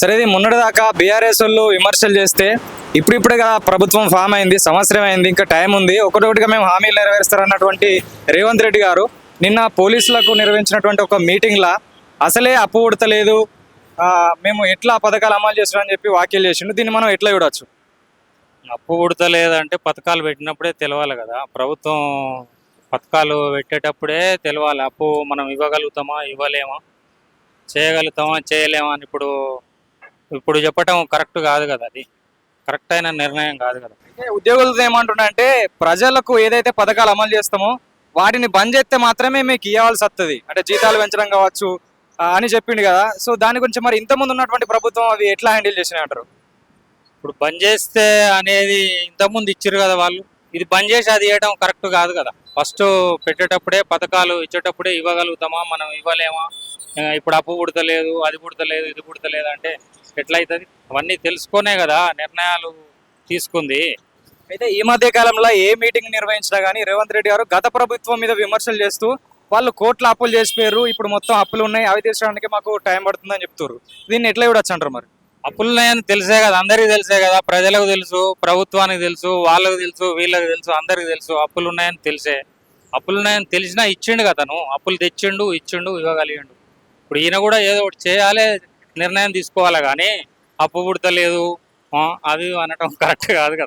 సరే ఇది మొన్నటిదాకా బీఆర్ఎస్ వాళ్ళు విమర్శలు చేస్తే ఇప్పుడిప్పుడే కదా ప్రభుత్వం ఫామ్ అయింది సంవత్సరం అయింది ఇంకా టైం ఉంది. ఒకటొకటిగా మేము హామీలు నెరవేరుస్తారన్నటువంటి రేవంత్ రెడ్డి గారు నిన్న పోలీసులకు నిర్వహించినటువంటి ఒక మీటింగ్లా అసలే అప్పు ఉడతలేదు మేము ఎట్లా పథకాలు అమలు చేస్తున్నామని చెప్పి వ్యాఖ్యలు చేసిండు. దీన్ని మనం ఎట్లా చూడవచ్చు అప్పు ఉడతలేదంటే పథకాలు పెట్టినప్పుడే తెలవాలి కదా. ప్రభుత్వం పథకాలు పెట్టేటప్పుడే తెలవాలి. అప్పు మనం ఇవ్వగలుగుతామా? ఇవ్వలేమా? చేయగలుగుతామా? చేయలేమా? అని ఇప్పుడు ఇప్పుడు చెప్పటం కరెక్ట్ కాదు కదా అది. కరెక్ట్ అయిన నిర్ణయం కాదు కదా. ఉద్యోగులతో ఏమంటున్నారంటే ప్రజలకు ఏదైతే పథకాలు అమలు చేస్తామో వాటిని బంద్ చేస్తే మాత్రమే మీకు ఇవ్వాల్సి వస్తుంది అంటే జీతాలు పెంచడం కావచ్చు అని చెప్పిండు కదా. సో దాని గురించి మరి ఇంతకుముందు ఉన్నటువంటి ప్రభుత్వం అవి ఎట్లా హ్యాండిల్ చేసినాయి అంటారు? ఇప్పుడు బంద్ చేస్తే అనేది ఇంతకుముందు ఇచ్చారు కదా వాళ్ళు. ఇది బంద్ చేసి అది ఇవ్వడం కరెక్ట్ కాదు కదా. ఫస్ట్ పెట్టేటప్పుడే పథకాలు ఇచ్చేటప్పుడే ఇవ్వగలుగుతామా? మనం ఇవ్వలేమా? ఇప్పుడు అప్పు పుడతలేదు అది పుడతలేదు ఇది పుడతలేదు అంటే ఎట్లయితుంది? అవన్నీ తెలుసుకునే కదా నిర్ణయాలు తీసుకుంది. అయితే ఈ మధ్య కాలంలో ఏ మీటింగ్ నిర్వహించినా కానీ రేవంత్ రెడ్డి గారు గత ప్రభుత్వం మీద విమర్శలు చేస్తూ వాళ్ళు కోట్ల అప్పులు చేసిపోయారు ఇప్పుడు మొత్తం అప్పులు ఉన్నాయి అవి తీర్చడానికి మాకు టైం పడుతుందని చెప్తారు దీన్ని ఎట్లా చూడొచ్చు అంటారు మరి? అప్పులున్నాయని తెలిసే కదా అందరికీ తెలిసే కదా ప్రజలకు తెలుసు ప్రభుత్వానికి తెలుసు వాళ్ళకి తెలుసు వీళ్ళకి తెలుసు అందరికి తెలుసు అప్పులు ఉన్నాయని తెలిసే. అప్పులు ఉన్నాయని తెలిసినా ఇచ్చిండు కదా తను అప్పులు తెచ్చిండు ఇచ్చిండు ఇవ్వగలిగిండు. ఇప్పుడు ఈయన కూడా ఏదో ఒకటి చేయాలి నిర్ణయం తీసుకోవాలి కానీ అప్పు పుడతలేదు. ఆ, అది అనటం కరెక్ట్ కాదు కదా.